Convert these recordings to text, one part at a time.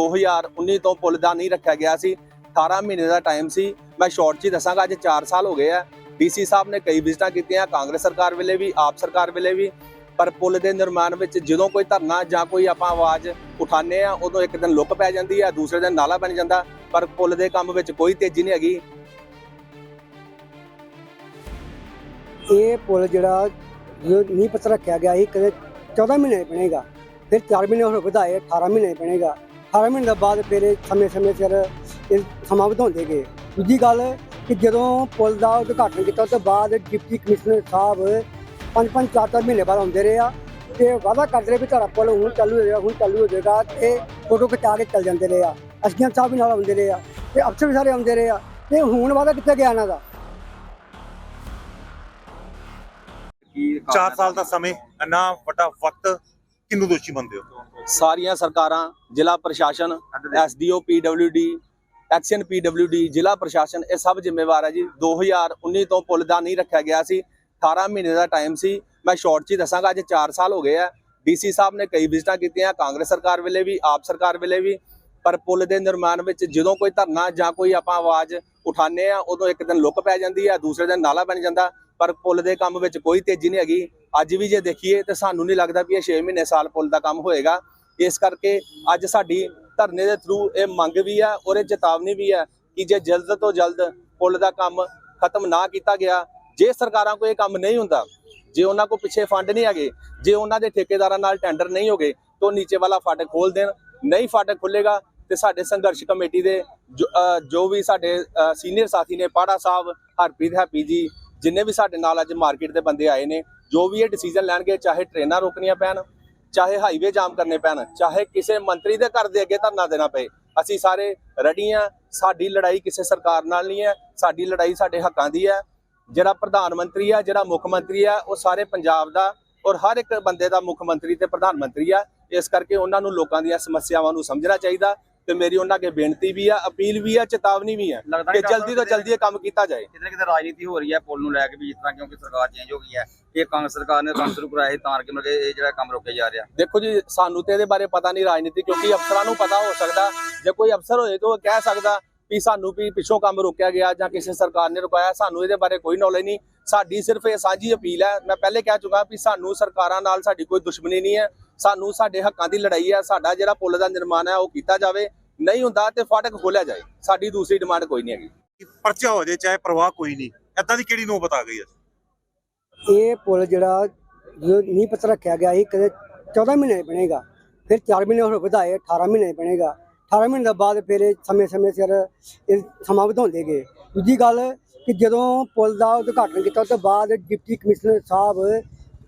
2019 ਤੋਂ ਪੁੱਲ ਦਾ ਨਹੀਂ ਰੱਖਿਆ ਗਿਆ ਸੀ 18 ਮਹੀਨੇ ਦਾ ਟਾਈਮ ਸੀ। ਮੈਂ ਸ਼ਾਰਟ 'ਚ ਹੀ ਦੱਸਾਂਗਾ, ਅੱਜ 4 ਸਾਲ ਹੋ ਗਏ ਆ। ਡੀਸੀ ਸਾਹਿਬ ਨੇ ਕਈ ਵਿਜ਼ਿਟਾਂ ਕੀਤੀਆਂ, ਕਾਂਗਰਸ ਸਰਕਾਰ ਵੇਲੇ ਵੀ, ਆਪ ਸਰਕਾਰ ਵੇਲੇ ਵੀ। ਪਰ ਪੁੱਲ ਦੇ ਨਿਰਮਾਣ ਵਿੱਚ ਜਦੋਂ ਕੋਈ ਧਰਨਾ ਜਾਂ ਕੋਈ ਆਪਾਂ ਆਵਾਜ਼ ਉਠਾਉਂਦੇ ਆ, ਉਦੋਂ ਇੱਕ ਦਿਨ ਲੁੱਕ ਪੈ ਜਾਂਦੀ ਆ, ਦੂਸਰੇ ਦਿਨ ਨਾਲਾ ਬਣ ਜਾਂਦਾ। ਪਰ ਪੁੱਲ ਦੇ ਕੰਮ ਵਿੱਚ ਕੋਈ ਤੇਜ਼ੀ ਨਹੀਂ ਹੈਗੀ। ਇਹ ਪੁਲ ਜਿਹੜਾ ਜੋ ਨੀਂਹ ਪੱਥਰ ਰੱਖਿਆ ਗਿਆ ਸੀ, ਕਦੇ 14 ਮਹੀਨੇ ਬਣੇਗਾ। ਫਿਰ 4 ਮਹੀਨੇ ਹੋਰ ਵਧਾਏ 18 ਮਹੀਨੇ ਬਣੇਗਾ। 18 ਮਹੀਨੇ ਬਾਅਦ ਫਿਰ ਸਮੇਂ-ਸਮੇਂ ਸਿਰ ਇਹ ਸਮਾਂ ਵਧਾਉਂਦੇ ਗਏ। ਦੂਜੀ ਗੱਲ ਕਿ ਜਦੋਂ ਪੁਲ ਦਾ ਉਦਘਾਟਨ ਕੀਤਾ, ਉਸ ਤੋਂ ਬਾਅਦ ਡਿਪਟੀ ਕਮਿਸ਼ਨਰ ਸਾਹਿਬ ਪੰਜ ਪੰਜ ਚਾਰ ਚਾਰ ਮਹੀਨੇ ਬਾਅਦ ਆਉਂਦੇ ਰਹੇ ਆ ਤੇ ਵਾਅਦਾ ਕਰਦੇ ਰਹੇ ਵੀ ਤੁਹਾਡਾ ਪੁਲ ਹੁਣ ਚਾਲੂ ਹੋ ਜਾਏਗਾ, ਹੁਣ ਚਾਲੂ ਹੋ ਜਾਏਗਾ ਤੇ ਫੋਟੋ ਖਿਚਾ ਕੇ ਚੱਲ ਜਾਂਦੇ ਰਹੇ ਆ। ਅਸਜੀਆਂ ਸਾਹਿਬ ਵੀ ਨਾਲ ਆਉਂਦੇ ਰਹੇ ਆ ਤੇ ਅਫਸਰ ਵੀ ਸਾਰੇ ਆਉਂਦੇ ਰਹੇ ਆ ਤੇ ਹੁਣ ਵਾਅਦਾ ਕਿੱਥੇ ਗਿਆ ਇਹਨਾਂ ਦਾ। 4 ਸਾਲ ਦਾ ਸਮੇਂ, ਇੰਨਾ ਵੱਡਾ ਵਕਤ ਕਿੰਨੂੰ ਦੋਸ਼ੀ ਮੰਨਦੇ ਹੋ? ਸਾਰੀਆਂ ਸਰਕਾਰਾਂ, ਜ਼ਿਲ੍ਹਾ ਪ੍ਰਸ਼ਾਸਨ, ਐਸਡੀਓ ਪੀਡਬਲਯੂਡੀ ਐਕਸ਼ਨ ਪੀਡਬਲਯੂਡੀ ਜ਼ਿਲ੍ਹਾ ਪ੍ਰਸ਼ਾਸਨ, ਇਹ ਸਭ ਜ਼ਿੰਮੇਵਾਰ ਹੈ ਜੀ। 2019 ਤੋਂ ਪੁੱਲ ਦਾ ਨਹੀਂ ਰੱਖਿਆ ਗਿਆ ਸੀ। 18 ਮਹੀਨੇ ਦਾ ਟਾਈਮ ਸੀ। ਮੈਂ ਸ਼ਾਰਟ 'ਚ ਹੀ ਦੱਸਾਂਗਾ, ਅੱਜ 4 ਸਾਲ ਹੋ ਗਏ ਆ। ਡੀਸੀ ਸਾਹਿਬ ਨੇ ਕਈ ਵਿਜ਼ਿਟਾਂ ਕੀਤੀਆਂ, ਕਾਂਗਰਸ ਸਰਕਾਰ ਵੇਲੇ ਵੀ, ਆਪ ਸਰਕਾਰ ਵੇਲੇ ਵੀ। ਪਰ ਪੁੱਲ ਦੇ ਨਿਰਮਾਣ ਵਿੱਚ ਜਦੋਂ ਕੋਈ ਧਰਨਾ ਜਾਂ ਕੋਈ ਆਪਾਂ ਆਵਾਜ਼ ਉਠਾਉਂਦੇ ਆ, ਉਦੋਂ ਇੱਕ ਦਿਨ ਲੁੱਕ ਪੈ ਜਾਂਦੀ ਹੈ ਦੂਸਰੇ ਦਿਨ ਨਾਲਾ ਬਣ ਜਾਂਦਾ। ਪਰ ਪੁੱਲ ਦੇ ਕੰਮ ਵਿੱਚ ਕੋਈ ਤੇਜ਼ੀ ਨਹੀਂ ਹੈਗੀ। ਅੱਜ ਵੀ ਜੇ ਦੇਖੀਏ ਤੇ ਸਾਨੂੰ ਨਹੀਂ ਲੱਗਦਾ ਵੀ ਇਹ 6 ਮਹੀਨੇ ਸਾਲ ਪੁਲ ਦਾ ਕੰਮ ਹੋਏਗਾ। ਇਸ ਕਰਕੇ ਅੱਜ ਸਾਡੀ ਧਰਨੇ ਦੇ ਥਰੂ ਇਹ ਮੰਗ ਵੀ ਆ ਔਰ ਇਹ ਚੇਤਾਵਨੀ ਵੀ ਆ ਕਿ ਜੇ ਜਲਦ ਤੋਂ ਜਲਦ ਪੁਲ ਦਾ ਕੰਮ ਖਤਮ ਨਾ ਕੀਤਾ ਗਿਆ, ਜੇ ਸਰਕਾਰਾਂ ਕੋਲ ਇਹ ਕੰਮ ਨਹੀਂ ਹੁੰਦਾ, ਜੇ ਉਹਨਾਂ ਕੋਲ ਪਿੱਛੇ ਫੰਡ ਨਹੀਂ ਹੈਗੇ, ਜੇ ਉਹਨਾਂ ਦੇ ਠੇਕੇਦਾਰਾਂ ਨਾਲ ਟੈਂਡਰ ਨਹੀਂ ਹੋਗੇ, ਤਾਂ ਨੀਚੇ ਵਾਲਾ ਫਾਟਕ ਖੋਲ ਦੇਣ, ਨਹੀਂ ਫਾਟਕ ਖੁੱਲੇਗਾ ਤੇ ਸਾਡੇ ਸੰਘਰਸ਼ ਕਮੇਟੀ ਦੇ ਜੋ ਵੀ ਸਾਡੇ ਸੀਨੀਅਰ ਸਾਥੀ ਨੇ, ਪਾੜਾ ਸਾਹਿਬ, ਹਰਪ੍ਰੀਤ ਹੈਪੀ ਜੀ, ਜਿੰਨੇ ਵੀ ਸਾਡੇ ਨਾਲ ਅੱਜ ਮਾਰਕੀਟ ਦੇ ਬੰਦੇ ਆਏ ਨੇ ਜੋ ਵੀ ਇਹ ਡਿਸੀਜਨ ਲੈਣਗੇ, ਚਾਹੇ ਟ੍ਰੇਨਾਂ ਰੋਕਣੀਆਂ ਪੈਣ, ਚਾਹੇ ਹਾਈਵੇ ਜਾਮ ਕਰਨੇ ਪੈਣ, ਚਾਹੇ ਕਿਸੇ ਮੰਤਰੀ ਦੇ ਘਰ ਦੇ ਅੱਗੇ ਧਰਨਾ ਦੇਣਾ ਪਏ, ਅਸੀਂ ਸਾਰੇ ਰੈਡੀ ਹਾਂ, ਸਾਡੀ ਲੜਾਈ ਕਿਸੇ ਸਰਕਾਰ ਨਾਲ ਨਹੀਂ ਹੈ, ਸਾਡੀ ਲੜਾਈ ਸਾਡੇ ਹੱਕਾਂ ਦੀ ਹੈ। ਜਿਹੜਾ ਪ੍ਰਧਾਨ ਮੰਤਰੀ ਆ ਜਿਹੜਾ ਮੁੱਖ ਮੰਤਰੀ ਆ ਉਹ ਸਾਰੇ ਪੰਜਾਬ ਦਾ ਔਰ ਹਰ ਇੱਕ ਬੰਦੇ ਦਾ ਮੁੱਖ ਮੰਤਰੀ ਤੇ ਪ੍ਰਧਾਨ ਮੰਤਰੀ ਆ ਇਸ ਕਰਕੇ ਉਹਨਾਂ ਨੂੰ ਲੋਕਾਂ ਦੀਆਂ ਸਮੱਸਿਆਵਾਂ ਨੂੰ ਸਮਝਣਾ ਚਾਹੀਦਾ ਤੇ ਮੇਰੀ ਉਹਨਾਂ ਅੱਗੇ ਬੇਨਤੀ ਵੀ ਆ ਅਪੀਲ ਵੀ ਆ ਚੇਤਾਵਨੀ ਵੀ ਆ ਕਿ ਜਲਦੀ ਤੋਂ ਜਲਦੀ ਇਹ ਕੰਮ ਕੀਤਾ ਜਾਏ। ਕਿਤੇ ਕਿਤੇ ਰਾਜਨੀਤੀ ਹੋ ਰਹੀ ਹੈ ਪੁਲ ਨੂੰ ਲੈ ਕੇ ਵੀ ਜਿਸ ਤਰ੍ਹਾਂ ਕਿਉਂਕਿ ਸਰਕਾਰ ਚੇਂਜ ਹੋ ਗਈ ਹੈ ਇਹ ਕਾਂਗਰਸ ਸਰਕਾਰ ਨੇ ਕੰਮ ਸ਼ੁਰੂ ਕਰਾਇਆ ਸੀ ਤਾਂ ਕਿ ਮਤਲਬ ਇਹ ਜਿਹੜਾ ਕੰਮ ਰੋਕਿਆ ਜਾ ਰਿਹਾ। ਦੇਖੋ ਜੀ ਸਾਨੂੰ ਤੇ ਇਹਦੇ ਬਾਰੇ ਪਤਾ ਨਹੀਂ ਰਾਜਨੀਤੀ ਕਿਉਂਕਿ ਅਫਸਰਾਂ ਨੂੰ ਪਤਾ ਹੋ ਸਕਦਾ ਜੇ ਕੋਈ ਅਫਸਰ ਹੋਏ ਤਾਂ ਉਹ ਕਹਿ ਸਕਦਾ ਵੀ ਸਾਨੂੰ ਵੀ ਪਿੱਛੋਂ ਕੰਮ ਰੋਕਿਆ ਗਿਆ ਜਾਂ ਕਿਸੇ ਸਰਕਾਰ ਨੇ ਰੁਕਾਇਆ ਸਾਨੂੰ ਇਹਦੇ ਬਾਰੇ ਕੋਈ ਨੌਲੇਜ ਨਹੀਂ। ਸਾਡੀ ਸਿਰਫ ਇਹ ਸਾਂਝੀ ਅਪੀਲ ਹੈ। ਮੈਂ ਪਹਿਲੇ ਕਹਿ ਚੁੱਕਾ ਵੀ ਸਾਨੂੰ ਸਰਕਾਰਾਂ ਨਾਲ ਸਾਡੀ ਕੋਈ ਦੁਸ਼ਮਣੀ ਨਹੀਂ ਹੈ। ਸਾਨੂੰ ਸਾਡੇ ਹੱਕਾਂ ਦੀ ਲੜਾਈ ਹੈ ਸਾਡਾ ਜਿਹੜਾ ਪੁੱਲ ਦਾ ਨਿਰਮਾਣ ਹੈ ਉਹ ਕੀਤਾ ਜਾਵੇ ਨਹੀਂ ਹੁੰਦਾ ਤੇ ਫਾਟਕ ਖੋਲਿਆ ਜਾਏ। ਸਾਡੀ ਦੂਸਰੀ ਡਿਮਾਂਡ ਕੋਈ ਨਹੀਂ ਹੈਗੀ। ਪਰਚਾ ਹੋ ਜਾਏ ਚਾਹੇ ਪ੍ਰਵਾਹ ਕੋਈ ਨਹੀਂ ਏਦਾਂ ਦੀ ਕਿਹੜੀ ਨੋਬਤ ਆ ਗਈ ਹੈ ਇਹ ਪੁਲ ਜਿਹੜਾ ਨੀਂਹ ਪੱਥਰ ਰੱਖਿਆ ਗਿਆ ਸੀ ਕਦੇ 14 ਮਹੀਨੇ ਬਣੇਗਾ ਫਿਰ 4 ਮਹੀਨੇ ਹੋਰ ਵਧਾਏ 18 ਮਹੀਨੇ ਬਣੇਗਾ। 18 ਮਹੀਨੇ ਤੋਂ ਬਾਅਦ ਫਿਰ ਸਮੇਂ-ਸਮੇਂ ਸਿਰ ਇਹ ਸਮਾਂ ਵਧਾਉਂਦੇ ਗਏ। ਦੂਜੀ ਗੱਲ ਕਿ ਜਦੋਂ ਪੁਲ ਦਾ ਉਦਘਾਟਨ ਕੀਤਾ ਉਸ ਤੋਂ ਬਾਅਦ ਡਿਪਟੀ ਕਮਿਸ਼ਨਰ ਸਾਹਿਬ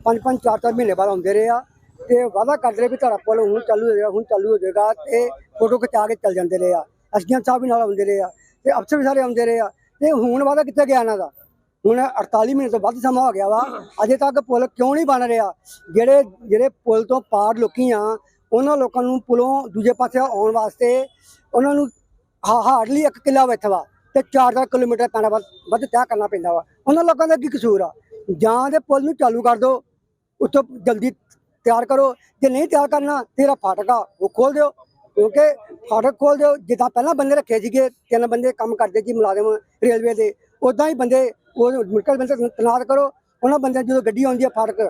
ਪੰਜ ਪੰਜ ਚਾਰ ਚਾਰ ਮਹੀਨੇ ਬਾਅਦ ਆਉਂਦੇ ਰਹੇ ਆ ਤੇ ਵਾਅਦਾ ਕਰਦੇ ਰਹੇ ਵੀ ਤੁਹਾਡਾ ਪੁਲ ਹੁਣ ਚਾਲੂ ਹੋ ਜਾਏਗਾ, ਹੁਣ ਚਾਲੂ ਹੋ ਜਾਏਗਾ ਤੇ ਫੋਟੋ ਖਿਚਾ ਕੇ ਚੱਲ ਜਾਂਦੇ ਰਹੇ ਆ। ਅਸਜੀਆਂ ਸਾਹਿਬ ਵੀ ਨਾਲ ਆਉਂਦੇ ਰਹੇ ਆ ਤੇ ਅਫਸਰ ਵੀ ਸਾਰੇ ਆਉਂਦੇ ਰਹੇ ਆ। ਤੇ ਹੁਣ ਵਾਅਦਾ ਕਿੱਥੇ ਗਿਆ ਇਹਨਾਂ ਦਾ? ਹੁਣ 48 ਮਹੀਨੇ ਤੋਂ ਵੱਧ ਸਮਾਂ ਹੋ ਗਿਆ ਵਾ, ਅਜੇ ਤੱਕ ਪੁਲ ਕਿਉਂ ਨਹੀਂ ਬਣ ਰਿਹਾ? ਜਿਹੜੇ ਜਿਹੜੇ ਪੁਲ ਤੋਂ ਪਾਰ ਲੋਕੀ ਆ, ਉਹਨਾਂ ਲੋਕਾਂ ਨੂੰ ਪੁਲੋਂ ਦੂਜੇ ਪਾਸੇ ਆਉਣ ਵਾਸਤੇ ਉਹਨਾਂ ਨੂੰ ਹਾਰਡਲੀ ਇੱਕ ਕਿੱਲਾ ਵਿੱਚ ਵਾ ਤੇ 4-4 ਕਿਲੋਮੀਟਰ ਪੈਣਾ ਵੱਧ ਵੱਧ ਤੈਅ ਕਰਨਾ ਪੈਂਦਾ ਵਾ। ਉਹਨਾਂ ਲੋਕਾਂ ਦਾ ਕੀ ਕਸੂਰ ਆ? ਜਾਂ ਦੇ ਪੁਲ ਨੂੰ ਚਾਲੂ ਕਰ ਦਿਓ ਉੱਥੋਂ ਜਲਦੀ ਤਿਆਰ ਕਰੋ। ਜੇ ਨਹੀਂ ਤਿਆਰ ਕਰਨਾ, ਤੇਰਾ ਫਾਟਕ ਆ ਉਹ ਖੋਲ ਦਿਓ। ਕਿਉਂਕਿ ਫਾਟਕ ਖੋਲ ਦਿਓ, ਜਿੱਦਾਂ ਪਹਿਲਾਂ ਬੰਦੇ ਰੱਖੇ ਸੀਗੇ, ਤਿੰਨ ਬੰਦੇ ਕੰਮ ਕਰਦੇ ਸੀ ਮੁਲਾਜ਼ਮ ਰੇਲਵੇ ਦੇ ਉਦਾਂ ਹੀ ਬੰਦੇ, ਉਹ ਮੁਲਕਲ ਬੰਦੇ ਤਨਾਤ ਕਰੋ। ਉਹਨਾਂ ਬੰਦਿਆਂ ਜਦੋਂ ਗੱਡੀ ਆਉਂਦੀ ਹੈ ਫਾਟਕ,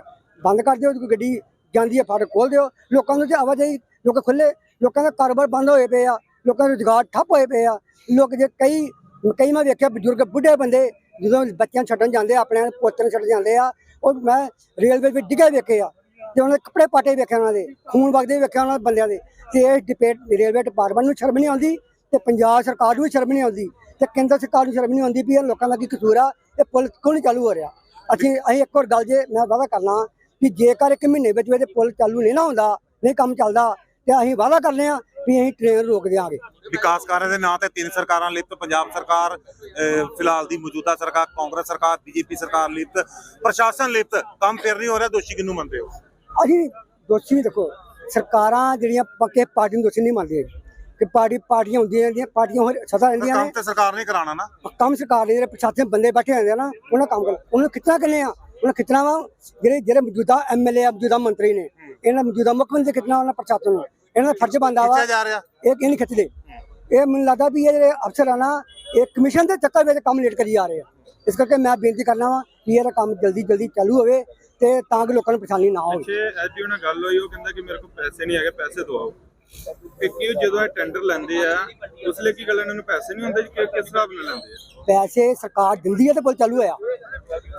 ਬੰਦ ਕਰ ਦਿਓ, ਜਦੋਂ ਗੱਡੀ ਜਾਂਦੀ ਹੈ ਫਾਟਕ ਖੋਲ ਦਿਓ। ਲੋਕਾਂ ਨੂੰ ਤੇ ਆਵਾਜਾਈ ਲੋਕ ਖੁੱਲੇ ਲੋਕਾਂ ਦਾ ਕਾਰੋਬਾਰ ਬੰਦ ਹੋਏ ਪਏ ਆ, ਲੋਕਾਂ ਦੇ ਰੁਜ਼ਗਾਰ ਠੱਪ ਹੋਏ ਪਏ ਆ। ਲੋਕ ਜੇ ਕਈ ਕਈ ਮੈਂ ਵੇਖਿਆ ਬਜ਼ੁਰਗ ਬੁੱਢੇ ਬੰਦੇ, ਜਦੋਂ ਬੱਚਿਆਂ ਨੂੰ ਛੱਡਣ ਜਾਂਦੇ ਆ, ਆਪਣੇ ਪੋਤਰੇ ਨੂੰ ਛੱਡਣ ਜਾਂਦੇ ਆ, ਉਹ ਮੈਂ ਰੇਲਵੇ ਵਿੱਚ ਡਿੱਗੇ ਵੇਖੇ ਆ। ਤੇ ਉਹਨਾਂ ਦੇ ਕੱਪੜੇ ਪਾਟੇ ਵੇਖੇ ਉਹਨਾਂ ਦੇ, ਖੂਨ ਵਗਦੇ ਵੇਖਿਆ ਉਹਨਾਂ ਬੰਦਿਆਂ ਦੇ, ਤੇ ਇਹ ਡਿਪੇਟ ਰੇਲਵੇ ਡਿਪਾਰਟਮੈਂਟ ਨੂੰ ਸ਼ਰਮ ਨਹੀਂ ਆਉਂਦੀ, ਤੇ ਪੰਜਾਬ ਸਰਕਾਰ ਨੂੰ ਵੀ ਸ਼ਰਮ ਨਹੀਂ ਆਉਂਦੀ, ਤੇ ਕੇਂਦਰ ਸਰਕਾਰ ਨੂੰ ਸ਼ਰਮ ਨਹੀਂ ਆਉਂਦੀ ਵੀ ਇਹ ਲੋਕਾਂ ਦਾ ਕੀ ਕਸੂਰ ਆ, ਇਹ ਪੁਲ ਕਿਉਂ ਨਹੀਂ ਚਾਲੂ ਹੋ ਰਿਹਾ? ਅਸੀਂ ਅਸੀਂ ਇੱਕ ਹੋਰ ਗੱਲ ਜੇ ਮੈਂ ਵਾਅਦਾ ਕਰਨਾ ਕਿ ਜੇਕਰ ਇੱਕ ਮਹੀਨੇ ਵਿੱਚ ਇਹਦੇ ਪੁਲ ਚਾਲੂ ਨਹੀਂ ਨਾ ਹੁੰਦਾ, ਨਹੀਂ ਕੰਮ ਚੱਲਦਾ, ਤੇ ਅਸੀਂ ਵਾਅਦਾ ਕਰਨੇ ਆ ਵੀ ਅਸੀਂ ਟ੍ਰੇਨ ਰੋਕ ਦਿਆਂਗੇ। ਵਿਕਾਸ ਕਾਰਜਾਂ ਦੇ ਨਾਂ ਤੇ ਤਿੰਨ ਸਰਕਾਰਾਂ ਲਿਪਤ, ਪੰਜਾਬ ਸਰਕਾਰ ਫਿਲਹਾਲ ਦੀ ਮੌਜੂਦਾ ਸਰਕਾਰ, ਕਾਂਗਰਸ ਸਰਕਾਰ, ਬੀਜੇਪੀ ਸਰਕਾਰ ਲਿਪਤ, ਪ੍ਰਸ਼ਾਸਨ ਲਿਪਤ, ਕੰਮ ਫਿਰ ਨਹੀਂ ਹੋ ਰਿਹਾ, ਦੋਸ਼ੀ ਕਿਹਨੂੰ ਮੰਨਦੇ ਹੋ? ਅਸੀਂ ਦੋਸ਼ੀ ਦੇਖੋ। ਸਰਕਾਰਾਂ ਜਿਹੜੀਆਂ ਪੱਕੇ ਪਾਰਟੀ ਨੂੰ ਦੋਸ਼ੀ ਨਹੀਂ ਮੰਨਦੇ ਕਿ ਪਾਰਟੀ ਪਾਰਟੀਆਂ ਹੁੰਦੀਆਂ ਰਹਿੰਦੀਆਂ ਪਾਰਟੀਆਂ ਹੋਰ ਸਦਾ ਰਹਿੰਦੀਆਂ ਕੰਮ ਨੇ। ਤੇ ਸਰਕਾਰ ਨੇ ਕਰਾਣਾ ਨਾ। ਕੰਮ ਸਰਕਾਰ ਦੇ ਜਿਹੜੇ ਪ੍ਰਸ਼ਾਸਨ ਬੰਦੇ ਬੈਠੇ ਹੁੰਦੇ ਆ ਨਾ ਉਹਨਾਂ ਕੰਮ ਕਰ। ਉਹਨਾਂ ਕਿਤਨਾ ਕਿੰਨੇ ਆ? ਉਹਨਾਂ ਕਿਤਨਾ ਵਾ ਜਿਹੜੇ ਜਿਹੜੇ ਮੌਜੂਦਾ ਐਮਐਲਏ ਆ ਮੌਜੂਦਾ ਮੰਤਰੀ ਨੇ। ਇਹਨਾਂ ਮੌਜੂਦਾ ਮੁੱਖ ਮੰਤਰੀ ਕਿਤਨਾ ਉਹਨਾਂ ਪ੍ਰਸ਼ਾਸਨ ਨੂੰ। ਇਹਨਾਂ ਦਾ ਫਰਜ਼ ਬਣਦਾ ਵਾ ਇਹ ਕਿਉਂ ਨਹੀਂ ਖਿੱਚਦੇ? ਇਹ ਮੈਨੂੰ ਲੱਗਦਾ ਵੀ ਇਹ ਜਿਹੜੇ ਅਫਸਰ ਆ ਨਾ ਇਹ ਕਮਿਸ਼ਨ ਦੇ ਚੱਕਰ ਵਿੱਚ ਕੰਮ ਲੇਟ ਕਰੀ ਜਾ ਰਹੇ ਆ। ਇਸ ਕਰਕੇ ਮੈਂ ਬੇਨਤੀ ਕਰਨਾ ਵਾ ਕਿ ਇਹਦਾ ਕੰਮ ਜਲਦੀ ਜਲਦੀ ਚਾਲੂ ਹੋਵੇ ਤੇ ਤਾਂ ਕਿ ਲੋਕਾਂ ਨੂੰ ਪਰੇਸ਼ਾਨੀ ਨਾ ਹੋਵੇ। ਪਿੱਛੇ ਐਡੀਓ ਨਾਲ ਗੱਲ ਹੋਈ ਉਹ ਕਹਿੰਦਾ ਕਿ ਮੇਰੇ ਕੋਲ ਪੈਸੇ ਨਹੀਂ ਹੈਗੇ ਪੈਸੇ ਦਵਾਓ ਕਿ ਕਿਉਂ ਜਦੋਂ ਇਹ ਟੈਂਡਰ ਲੈਂਦੇ ਆ ਉਸ ਲਈ ਕੀ ਗੱਲ ਇਹਨਾਂ ਨੂੰ ਪੈਸੇ ਨਹੀਂ ਹੁੰਦੇ ਕਿ ਕਿਸ ਹਿਸਾਬ ਨਾਲ ਲੈਂਦੇ ਆ? ਪੈਸੇ ਸਰਕਾਰ ਦਿੰਦੀ ਹੈ ਤੇ ਪੁਲ ਚਾਲੂ ਹੋਇਆ।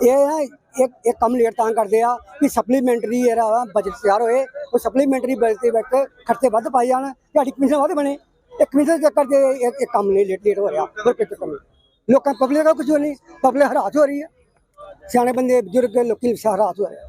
ਇਹ ਨਾ ਇੱਕ ਇੱਕ ਕੰਮ ਲੇਟ ਤਾਂ ਕਰਦੇ ਆ ਕਿ ਸਪਲੀਮੈਂਟਰੀ ਜਿਹੜਾ ਬਜਟ ਤਿਆਰ ਹੋਏ ਉਹ ਸਪਲੀਮੈਂਟਰੀ ਬਜਟ ਦੇ ਵਿੱਚ ਖਰਚੇ ਵੱਧ ਪਾਏ ਜਾਣ ਤੁਹਾਡੀ ਕਮਿਸ਼ਨ ਵੱਧ ਬਣੇ। ਇੱਕ ਕਮਿਸ਼ਨ ਦੇ ਚੱਕਰ ਦੇ ਇਹ ਕੰਮ ਨਹੀਂ, ਲੇਟ ਲੇਟ ਹੋ ਰਿਹਾ। ਹੋਰ ਕੋਈ ਚੱਕਰ ਨਹੀਂ ਲੋਕਾਂ ਪਬਲਿਕ ਦਾ ਕੁਝ ਨਹੀਂ। ਪਬਲਿਕ ਹਰਾਸ ਹੋ ਰਹੀ ਹੈ। ਸਿਆਣੇ ਬੰਦੇ, ਬਜ਼ੁਰਗ, ਲੋਕੀ ਹਰਾਸ ਹੋ ਰਹੇ